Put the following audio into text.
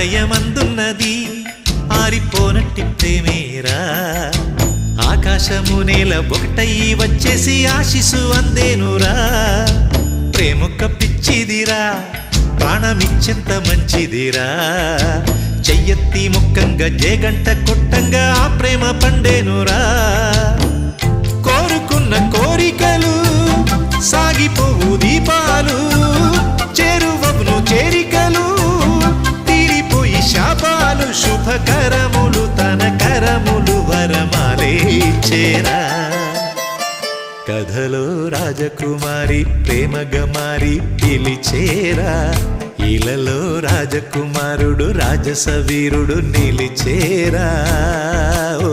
హృదయమందున్నది ఆరిపోనట్టి ప్రేమేరా. ఆకాశము నేల ఒకటయ్యి వచ్చేసి ఆశిసు అందేనురా. ప్రేమొక్క పిచ్చిదిరా ప్రాణమిచ్చెంత మంచిదిరా. చెయ్యెత్తి ముక్కంగా జేగంట కొట్టంగా ఆ ప్రేమ పండేనురా. కోరుకున్న కోరికలు సాగిపోవు శుభకరములు తన కరములు వరమాలేచేరా కథలో రాజకుమారి ప్రేమ గమారి పిలిచేరా. ఇలలో రాజకుమారుడు రాజసవీరుడు నిలిచేరా. ఓ